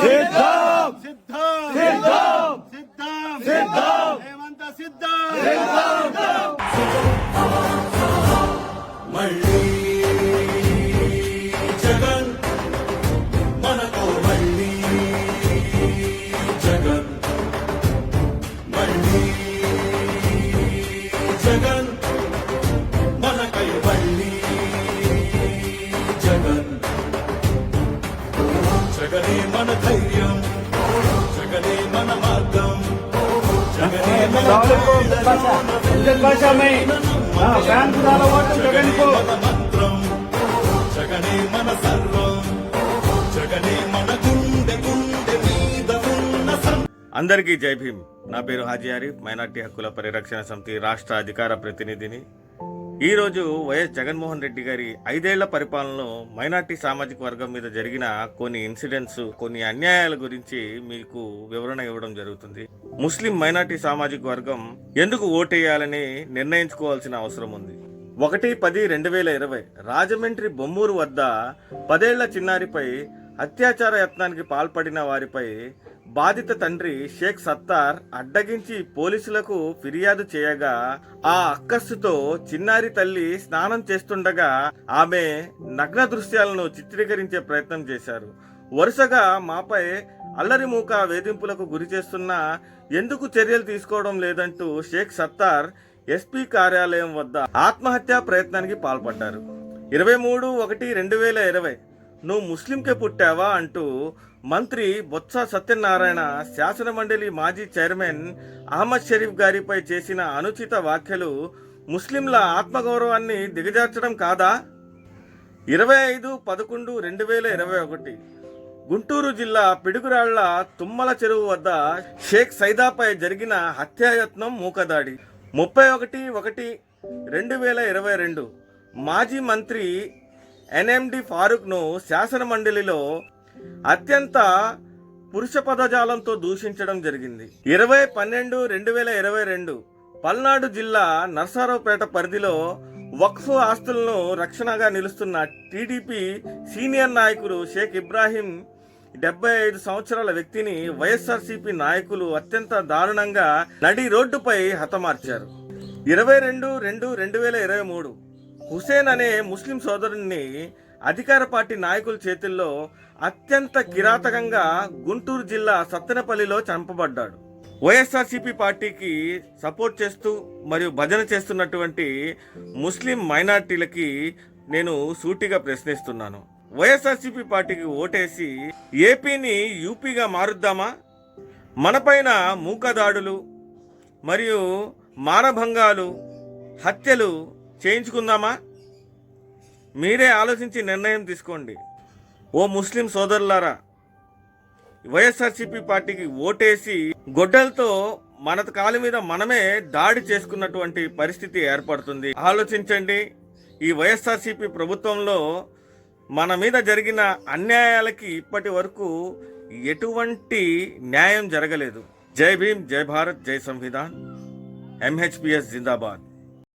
సిద్ధం సిద్ధం సిద్ధం సిద్ధం సిద్ధం హేమంత సిద్ధం మళ్ళీ జగన్. మనతో మళ్ళీ జగన్ మళ్ళీ జగన్ మనకై మళ్ళీ జగన్ జగనే మన మీద ఉన్న అందరికీ జై భీమ్. నా పేరు హాజీ ఆరిఫ్. మైనార్టీ హక్కుల పరిరక్షణ సమితి రాష్ట్ర అధికార ప్రతినిధిని ఈరోజు వైఎస్ జగన్మోహన్ రెడ్డి గారి ఐదేళ్ళ పరిపాలనలో మైనార్టీ సామాజిక వర్గం మీద జరిగిన కొన్ని ఇన్సిడెంట్స్ కొన్ని అన్యాయాల గురించి మీకు వివరణ ఇవ్వడం జరుగుతుంది. ముస్లిం మైనార్టీ సామాజిక వర్గం ఎందుకు ఓటేయాలని నిర్ణయించుకోవాల్సిన అవసరం ఉంది. ఒకటి పది రెండు వేల ఇరవై రాజమండ్రి బొమ్మూరు వద్ద పదేళ్ళ చిన్నారిపై అత్యాచార యత్నానికి పాల్పడిన వారిపై బాధిత తండ్రి షేక్ సత్తార్ అడ్డగించి పోలీసులకు ఫిర్యాదు చేయగా ఆ అక్కస్సుతో చిన్నారి తల్లి స్నానం చేస్తుండగా ఆమె నగ్న దృశ్యాలను చిత్రీకరించే ప్రయత్నం చేశారు. వరుసగా మాపై అల్లరి మూక వేధింపులకు గురి చేస్తున్నా ఎందుకు చర్యలు తీసుకోవడం లేదంటూ షేక్ సత్తార్ ఎస్పీ కార్యాలయం వద్ద ఆత్మహత్యా ప్రయత్నానికి పాల్పడ్డారు. ఇరవై మూడు ఒకటి రెండు వేల ఇరవై నువ్వు ముస్లింకే పుట్టావా అంటూ మంత్రి బొత్స సత్యనారాయణ శాసన మండలి మాజీ చైర్మన్ అహ్మద్ షరీఫ్ గారిపై చేసిన అనుచిత వ్యాఖ్యలు ముస్లింల ఆత్మగౌరవాన్ని దిగజార్చడం కాదా? ఇరవై ఐదు పదకొండు రెండు వేల ఇరవై ఒకటి. గుంటూరు జిల్లా పిడుగురాళ్ళ తుమ్మల చెరువు వద్ద షేక్ సైదాపై జరిగిన హత్యాయత్నం మూకదాడి. ముప్పై ఒకటి ఒకటి రెండు వేల ఇరవై రెండు. మాజీ మంత్రి ఎన్ఎండి ఫారూక్ను శాసన మండలిలో అత్యంత పురుష పదజాలంతో దూషించడం జరిగింది. ఇరవై పన్నెండు రెండు వేల ఇరవై రెండు పల్నాడు జిల్లా నర్సారావుపేట పరిధిలో వక్ఫ్ ఆస్తులను రక్షణగా నిలుస్తున్న టీడీపీ సీనియర్ నాయకులు షేక్ ఇబ్రాహీం డెబ్బై ఐదు సంవత్సరాల వ్యక్తిని వైఎస్ఆర్సీపీ నాయకులు అత్యంత దారుణంగా నడి రోడ్డుపై హతమార్చారు. ఇరవై రెండు రెండు రెండు వేల ఇరవై మూడు హుసేన్ అనే ముస్లిం సోదరుణ్ణి అధికార పార్టీ నాయకుల చేతుల్లో అత్యంత కిరాతకంగా గుంటూరు జిల్లా సత్తెనపల్లిలో చంపబడ్డాడు. వైఎస్ఆర్సీపీ పార్టీకి సపోర్ట్ చేస్తూ మరియు భజన చేస్తున్నటువంటి ముస్లిం మైనార్టీలకి నేను సూటిగా ప్రశ్నిస్తున్నాను. వైఎస్ఆర్సీపీ పార్టీకి ఓటేసి ఏపీని యూపీగా మారుద్దామా? మనపైన మూకదాడులు మరియు మానభంగాలు హత్యలు చేయించుకుందామా? మీరే ఆలోచించి నిర్ణయం తీసుకోండి. ఓ ముస్లిం సోదరులారా వైఎస్ఆర్సీపీ పార్టీకి ఓటేసి గొడ్డలతో మన కాలు మీద మనమే దాడి చేసుకున్నటువంటి పరిస్థితి ఏర్పడుతుంది. ఆలోచించండి ఈ వైఎస్ఆర్సీపీ ప్రభుత్వంలో మన మీద జరిగిన అన్యాయాలకి ఇప్పటి వరకు ఎటువంటి న్యాయం జరగలేదు. జై భీమ్ జై భారత్ జై సంవిధాన్. ఎంహెచ్పిఎస్ జిందాబాద్.